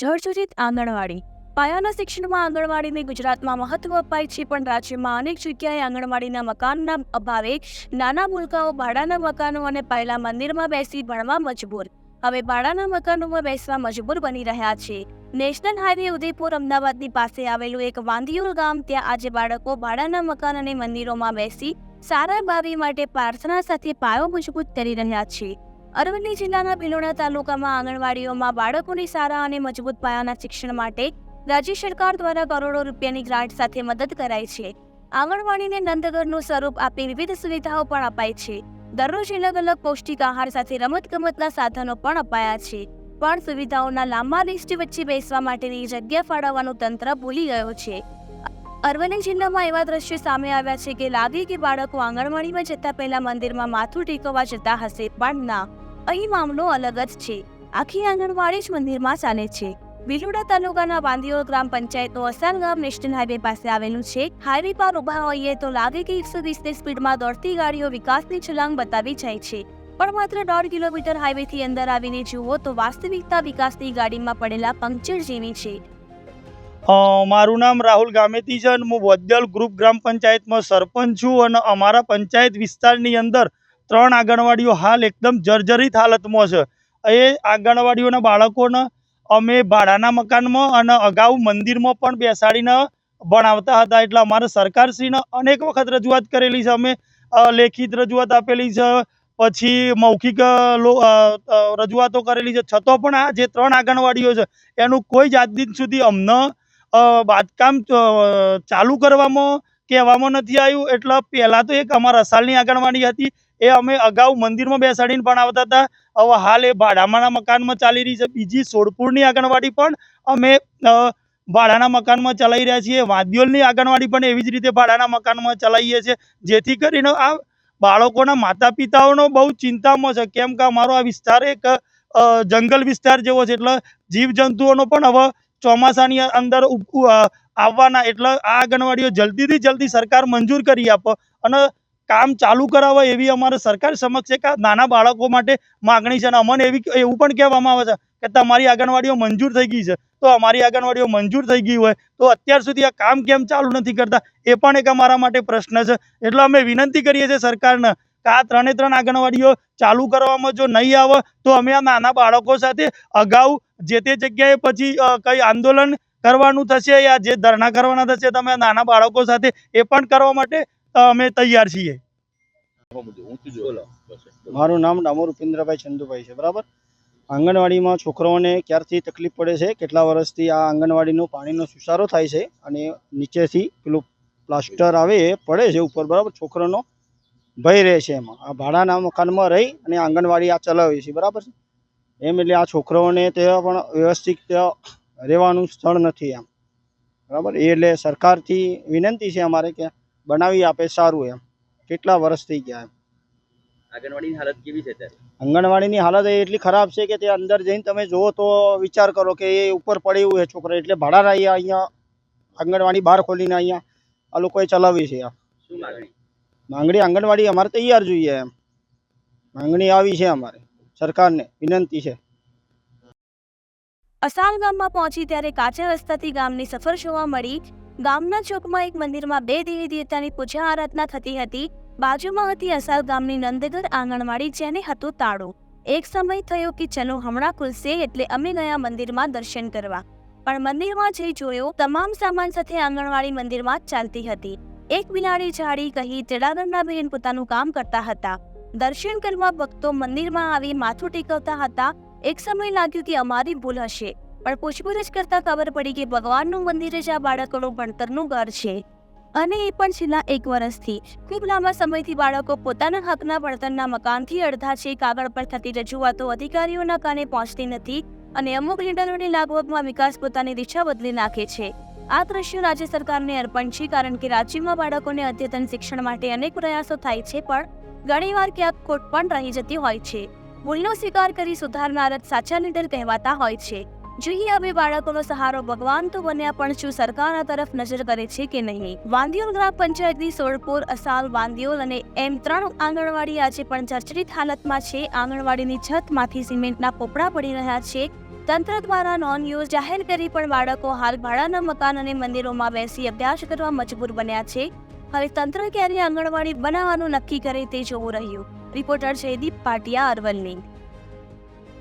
જળજરિત આંગણવાડી. પાયાના શિક્ષણમાં આંગણવાડીને ગુજરાતમાં મહત્વ અપાય છે, પણ રાજ્યમાં અનેક જગ્યાએ આંગણવાડીના મકાનના અભાવે નાના ભૂલકાઓ ભાડાના મકાનો અને પહેલા મંદિરમાં બેસી ભણવા મજબૂર. હવે ભાડાના મકાનોમાં બેસવા મજબૂર બની રહ્યા છે. નેશનલ હાઈવે ઉદયપુર અમદાવાદની પાસે આવેલું એક વાંદિયોલ ગામ, ત્યાં આજે બાળકો ભાડાના મકાન અને મંદિરોમાં બેસી સારા ભાવિ માટે પ્રાર્થના સાથે પાયો મજબૂત કરી રહ્યા છે. અરવલ્લી જિલ્લાના ભિલોડા તાલુકામાં આંગણવાડીઓમાં બાળકોની સારા અને મજબૂત પાયાના શિક્ષણ માટે રાજ્ય સરકાર દ્વારા કરોડો રૂપિયાની ગ્રાન્ટ સાથે મદદ કરાય છે. આંગણવાડીને નંદઘરનું સ્વરૂપ આપી વિવિધ સુવિધાઓ પણ અપાય છે. દરરોજ અલગ અલગ પૌષ્ટિક આહાર સાથે રમતગમતના સાધનો પણ અપાયા છે. પણ સુવિધાઓના લાંબા લિસ્ટ વચ્ચે બેસવા માટેની જગ્યા ફાળવવાનું તંત્ર ભૂલી ગયો છે. અરવલ્લી જિલ્લામાં એવા દ્રશ્યો સામે આવ્યા છે કે લાગે કે બાળકો આંગણવાડીમાં જતા પહેલા મંદિરમાં માથું ટેકવવા જતા હશે, પણ ના. અહીં મામલો અલગ જ છે. આખી આંગણવાડી જ મંદિરમાં ચાલે છે. બિલોડા તાલુકાના બાંદીઓલ ગ્રામ પંચાયતનું અસાન ગામ નેશનલ હાઈવે પાસે આવેલું છે. હાઈવે પર ઊભા હોઈએ તો લાગે કે એકસો વીસની સ્પીડમાં દોડતી ગાડીઓ વિકાસની છલાંગ બતાવી જાય છે. પણ માત્ર દોઢ કિલોમીટર હાઈવેથી અંદર આવીને જુઓ તો વાસ્તવિકતા વિકાસની ગાડીમાં પડેલા પંક્ચર જેવી છે. મારું નામ રાહુલ ગામેતી છે અને હું વદ્યલ ગ્રુપ ગ્રામ પંચાયતમાં સરપંચ છું અને અમારા પંચાયત વિસ્તારની અંદર ત્રણ આંગણવાડીઓ હાલ એકદમ જર્જરિત હાલતમાં છે. એ આંગણવાડીઓના બાળકોને અમે ભાડાના મકાનમાં અને અગાઉ મંદિરમાં પણ બેસાડીને ભણાવતા હતા. એટલે અમારે સરકારશ્રીને અનેક વખત રજૂઆત કરેલી છે. અમે લેખિત રજૂઆત આપેલી છે. પછી મૌખિક રજૂઆતો કરેલી છે. છતાં પણ આ જે ત્રણ આંગણવાડીઓ છે, એનું કોઈ જ આજ દિન સુધી અમને બાંધકામ ચાલુ કરવામાં કહેવામાં નથી આવ્યું. એટલે પહેલાં તો એક અમારા અસાલની આંગણવાડી હતી. એ અમે અગાઉ મંદિરમાં બેસાડીને ભણાવતા હતા. હવે હાલ એ ભાડામાંના મકાનમાં ચાલી રહી છે. બીજી સોડપુરની આંગણવાડી પણ અમે ભાડાના મકાનમાં ચલાવી રહ્યા છીએ. વાદ્યોલની આંગણવાડી પણ એવી જ રીતે ભાડાના મકાનમાં ચલાવીએ છીએ. જેથી કરીને આ બાળકોના માતા પિતાઓનો બહુ ચિંતામાં છે. કેમ કે અમારો આ વિસ્તાર એક જંગલ વિસ્તાર જેવો છે. એટલે જીવજંતુઓનો પણ હવે ચોમાસાની અંદર આવવાના. એટલે આ આંગણવાડીઓ જલ્દીથી જલ્દી સરકાર મંજૂર કરી આપો અને કામ ચાલુ કરાવે એવી અમારે સરકાર સમક્ષ એક નાના બાળકો માટે માગણી છે. અને અમને એવી એવું પણ કહેવામાં આવે છે કે તમારી આંગણવાડીઓ મંજૂર થઈ ગઈ છે. તો અમારી આંગણવાડીઓ મંજૂર થઈ ગઈ હોય તો અત્યાર સુધી આ કામ કેમ ચાલુ નથી કરતા? એ પણ એક અમારા માટે પ્રશ્ન છે. એટલે અમે વિનંતી કરીએ છીએ સરકારને આ ત્રણે ત્રણ આંગણવાડીઓ ચાલુ કરવામાં જો નહીં આવે, તો અમે આ નાના બાળકો સાથે અગાઉ જે તે જગ્યાએ પછી કઈ આંદોલન કરવાનું થશે યા જે ધરણા કરવાના થશે, તમે નાના બાળકો સાથે એ પણ કરવા માટે અમે તૈયાર છીએ. મારું નામ ડામોર ઉપેન્દ્રભાઈ ચંદુભાઈ છે, બરાબર? આંગણવાડીમાં છોકરાઓને ક્યારથી તકલીફ પડે છે? કેટલા વર્ષથી આ આંગણવાડીનું પાણીનો સુસારો થાય છે? અને નીચેથી પેલું પ્લાસ્ટર આવે એ પડે છે ઉપર, બરાબર? છોકરાનો ભય રહે છે એમાં. આ ભાડાના મકાનમાં રહી અને આંગણવાડી આ ચલાવીએ છીએ બરાબર છે? એમ એટલે આ છોકરાઓને ત્યાં પણ વ્યવસ્થિત ત્યાં રહેવાનું સ્થળ નથી એમ. બરાબર? એ એટલે સરકારથી વિનંતી છે અમારે કે બનાવી આપે સારું એમ. કેટલા વર્ષ થઈ ગયા એમ. આંગણવાડીની હાલત કેવી છે અત્યારે? આંગણવાડીની હાલત એ એટલી ખરાબ છે કે તે અંદર જઈને તમે જુઓ તો વિચાર કરો કે એ ઉપર પડે એવું છે છોકરા. એટલે ભાડા અહીંયા અહીંયા આંગણવાડી બહાર ખોલીને અહીંયા આ લોકોએ ચલાવી છે આ શું માગણી? માંગણી આંગણવાડી અમારે તૈયાર જોઈએ એમ. માંગણી આવી છે અમારે. સરકારને વિનંતી છે. અસાલ ગામમાં પહોંચી ત્યારે કાચા રસ્તાથી ગામની સફર જોવા મળી. ગામના ચોકમાં એક મંદિરમાં બે દેવી દેવતાની પૂજા આરાધના થતી હતી. બાજુમાં હતી અસાલ ગામની નંદગર આંગણવાડી જેને હતું તાળું. એક સમય થયો કે ચલો હમણાં ખુલશે એટલે અમે ગયા મંદિરમાં દર્શન કરવા. પણ મંદિરમાં જઈ જોયો, તમામ સામાન સાથે આંગણવાડી મંદિરમાં ચાલતી હતી. એક બિલાડી જાડી કહી ચડાદરના બહેન પોતાનું કામ કરતા હતા. દર્શન કરવા ભક્તો મંદિરમાં આવી માથું ટેકવતા હતા. એક સમય લાગ્યું કે અમારી ભૂલ હશે, પણ પૂછપરછ કરતા ખબર પડી કે ભગવાનનું મંદિર જ આ બાળકોનું ભણતરનું ઘર છે. અને એ પણ છેલ્લા એક વર્ષથી. ખૂબ લાંબા સમયથી બાળકો પોતાના હકના ભણતરના મકાનથી અડધા છે, કાગળ પર થતી રજૂઆતો અધિકારીઓના કાને પહોંચતી નથી અને અમુક લીડરોની લાગવગમાં વિકાસ પોતાની દિશા બદલી નાખે છે. આ દ્રશ્યો રાજ્ય સરકારને અર્પણ છે, કારણ કે રાજ્યમાં બાળકોને અદ્યતન શિક્ષણ માટે અનેક પ્રયાસો થાય છે, પણ ઘણીવાર ક્યાંક ખોટ પણ રહી જતી હોય છે. ભૂલનો સ્વીકાર કરી સુધારનાર જ સાચા લીડર કહેવાતા હોય છે. જોઈએ હવે બાળકોનો સહારો ભગવાન તો બન્યા, પણ શું સરકાર આ તરફ નજર કરે છે કે નહીં? વાંદિયોલ ગ્રામ પંચાયતની સોળપુર અસાલ વાંદિયોલ અને એમ ત્રણ આંગણવાડી આજે પણ જર્જરિત હાલતમાં છે. આંગણવાડીની છતમાંથી સિમેન્ટના પોપડા પડી રહ્યા છે. તંત્ર દ્વારા નોન યુઝ જાહેર કરી પણ બાળકો હાલ ભાડાના મકાન અને મંદિરોમાં બેસી અભ્યાસ કરવા મજબૂર બન્યા છે. હવે તંત્ર ક્યારે આંગણવાડી બનાવવાનું નક્કી કરે તે જોવું રહ્યું. રિપોર્ટર જયદીપ પાટિયા, અરવલ્લી.